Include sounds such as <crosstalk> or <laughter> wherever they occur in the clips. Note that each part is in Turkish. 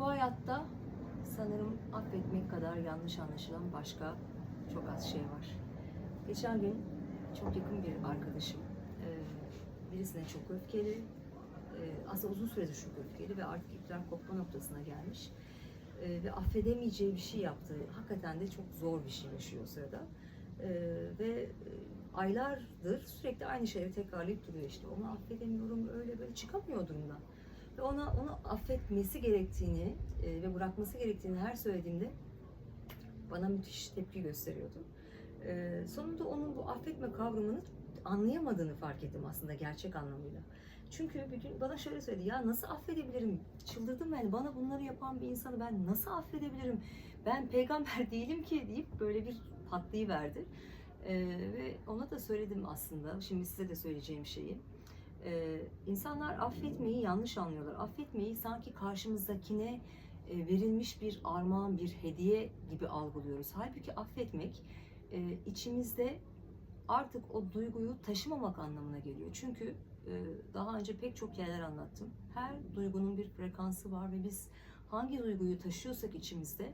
Bu hayatta sanırım affetmek kadar yanlış anlaşılan başka çok az şey var. Geçen gün çok yakın bir arkadaşım e, birisine çok öfkeli, e, aslında uzun süredir çok öfkeli ve artık idrak kopma noktasına gelmiş E, ve affedemeyeceği bir şey yaptı. Hakikaten de çok zor bir şey yaşıyor o sırada. Ve aylardır sürekli aynı şeyleri tekrarlayıp duruyor işte. Onu affedemiyorum, öyle böyle çıkamıyor durumdan. Ve ona onu affetmesi gerektiğini e, ve bırakması gerektiğini her söylediğimde bana müthiş tepki gösteriyordu. E, sonunda onun bu affetme kavramını anlayamadığını fark ettim aslında gerçek anlamıyla. Çünkü bir gün bana şöyle söyledi ya nasıl affedebilirim? Çıldırdım yani bana bunları yapan bir insanı ben nasıl affedebilirim? Ben peygamber <laughs> değilim ki deyip böyle bir patlayıverdi. E, ve ona da söyledim aslında. Şimdi size de söyleyeceğim şeyi. Ee, insanlar affetmeyi yanlış anlıyorlar. Affetmeyi sanki karşımızdakine e, verilmiş bir armağan, bir hediye gibi algılıyoruz. Halbuki affetmek e, içimizde artık o duyguyu taşımamak anlamına geliyor. Çünkü e, daha önce pek çok yerler anlattım. Her duygunun bir frekansı var ve biz hangi duyguyu taşıyorsak içimizde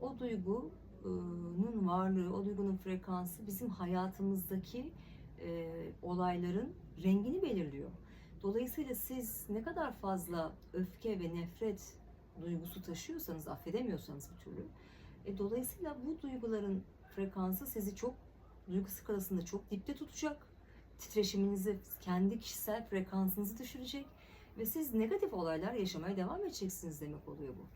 o duygunun varlığı, o duygunun frekansı bizim hayatımızdaki e, olayların rengini belirliyor. Dolayısıyla siz ne kadar fazla öfke ve nefret duygusu taşıyorsanız, affedemiyorsanız bir türlü, e, dolayısıyla bu duyguların frekansı sizi çok, duygu skalasında çok dipte tutacak. Titreşiminizi, kendi kişisel frekansınızı düşürecek ve siz negatif olaylar yaşamaya devam edeceksiniz demek oluyor bu.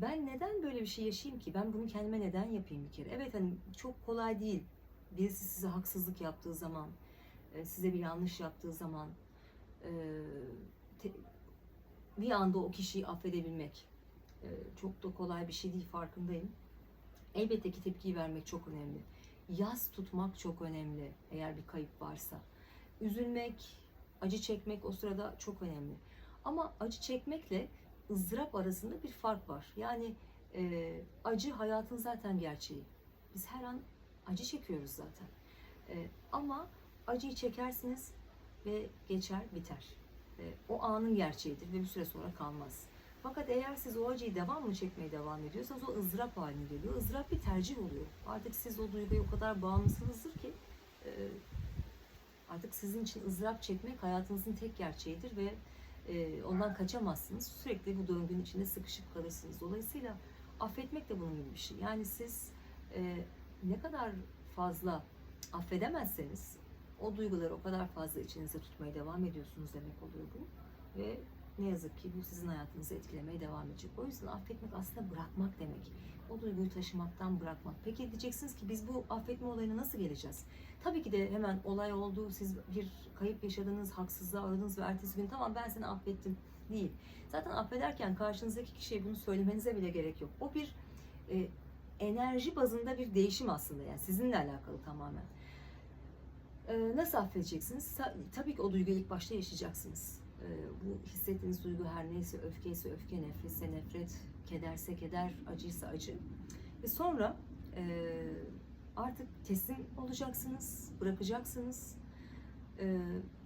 Ben neden böyle bir şey yaşayayım ki? Ben bunu kendime neden yapayım bir kere? Evet hani çok kolay değil. Birisi size haksızlık yaptığı zaman, size bir yanlış yaptığı zaman e, bir anda o kişiyi affedebilmek e, çok da kolay bir şey değil farkındayım. Elbette ki tepkiyi vermek çok önemli. Yas tutmak çok önemli eğer bir kayıp varsa. Üzülmek, acı çekmek o sırada çok önemli. Ama acı çekmekle ızdırap arasında bir fark var. Yani e, acı hayatın zaten gerçeği. Biz her an acı çekiyoruz zaten. E, ama acıyı çekersiniz ve geçer biter. E, o anın gerçeğidir ve bir süre sonra kalmaz. Fakat eğer siz o acıyı devam mı çekmeye devam ediyorsanız o ızdırap haline geliyor. Izdırap bir tercih oluyor. Artık siz o duyguya o kadar bağımlısınızdır ki e, artık sizin için ızdırap çekmek hayatınızın tek gerçeğidir ve e, ondan kaçamazsınız. Sürekli bu döngünün içinde sıkışıp kalırsınız. Dolayısıyla affetmek de bunun gibi bir şey. Yani siz e, ne kadar fazla affedemezseniz o duyguları o kadar fazla içinizde tutmaya devam ediyorsunuz demek oluyor bu. Ve ne yazık ki bu sizin hayatınızı etkilemeye devam edecek. O yüzden affetmek aslında bırakmak demek. O duyguyu taşımaktan bırakmak. Peki diyeceksiniz ki biz bu affetme olayına nasıl geleceğiz? Tabii ki de hemen olay oldu, siz bir kayıp yaşadınız, haksızlığa uğradınız ve ertesi gün tamam ben seni affettim değil. Zaten affederken karşınızdaki kişiye bunu söylemenize bile gerek yok. O bir e, enerji bazında bir değişim aslında yani sizinle alakalı tamamen. Ee, nasıl affedeceksiniz? Ta- tabii ki o duyguyu ilk başta yaşayacaksınız. Ee, bu hissettiğiniz duygu her neyse, öfkeyse öfke, nefretse nefret, kederse keder, acıysa acı. Ve sonra e, artık teslim olacaksınız, bırakacaksınız. Ee,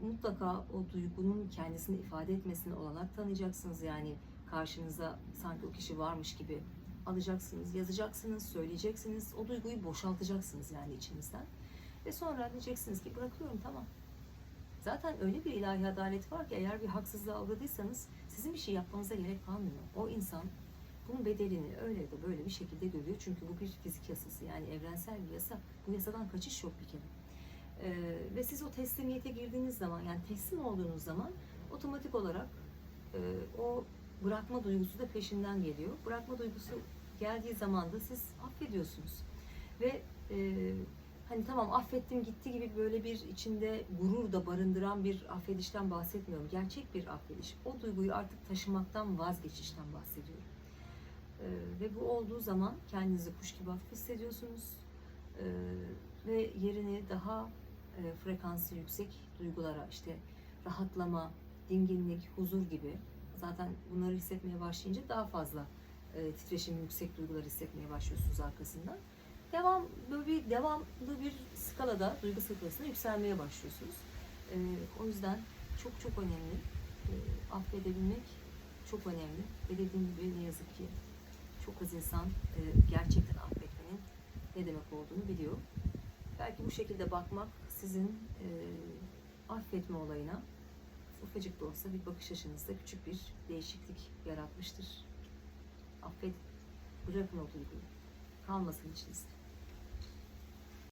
mutlaka o duygunun kendisini ifade etmesine olanak tanıyacaksınız. Yani karşınıza sanki o kişi varmış gibi alacaksınız, yazacaksınız, söyleyeceksiniz. O duyguyu boşaltacaksınız yani içinizden. Ve sonra diyeceksiniz ki bırakıyorum tamam. Zaten öyle bir ilahi adalet var ki eğer bir haksızlığa uğradıysanız sizin bir şey yapmanıza gerek kalmıyor. O insan bunun bedelini öyle de böyle bir şekilde görüyor. Çünkü bu bir fizik yasası yani evrensel bir yasa. Bu yasadan kaçış yok bir kere. Ee, ve siz o teslimiyete girdiğiniz zaman yani teslim olduğunuz zaman otomatik olarak e, o bırakma duygusu da peşinden geliyor. Bırakma duygusu geldiği zaman da siz affediyorsunuz. Ve e, hani tamam affettim gitti gibi böyle bir içinde gurur da barındıran bir affedişten bahsetmiyorum. Gerçek bir affediş. O duyguyu artık taşımaktan vazgeçişten bahsediyorum. Ee, ve bu olduğu zaman kendinizi kuş gibi hafif hissediyorsunuz. Ee, ve yerini daha e, frekansı yüksek duygulara işte rahatlama, dinginlik, huzur gibi zaten bunları hissetmeye başlayınca daha fazla e, titreşim yüksek duygular hissetmeye başlıyorsunuz arkasından devam böyle bir devamlı bir skalada duygu skalasında yükselmeye başlıyorsunuz. Ee, o yüzden çok çok önemli. Ee, affedebilmek çok önemli. Ve dediğim gibi ne yazık ki çok az insan e, gerçekten affetmenin ne demek olduğunu biliyor. Belki bu şekilde bakmak sizin e, affetme olayına ufacık da olsa bir bakış açınızda küçük bir değişiklik yaratmıştır. Affet, bırakın o duyguyu. Kalmasın içinizde.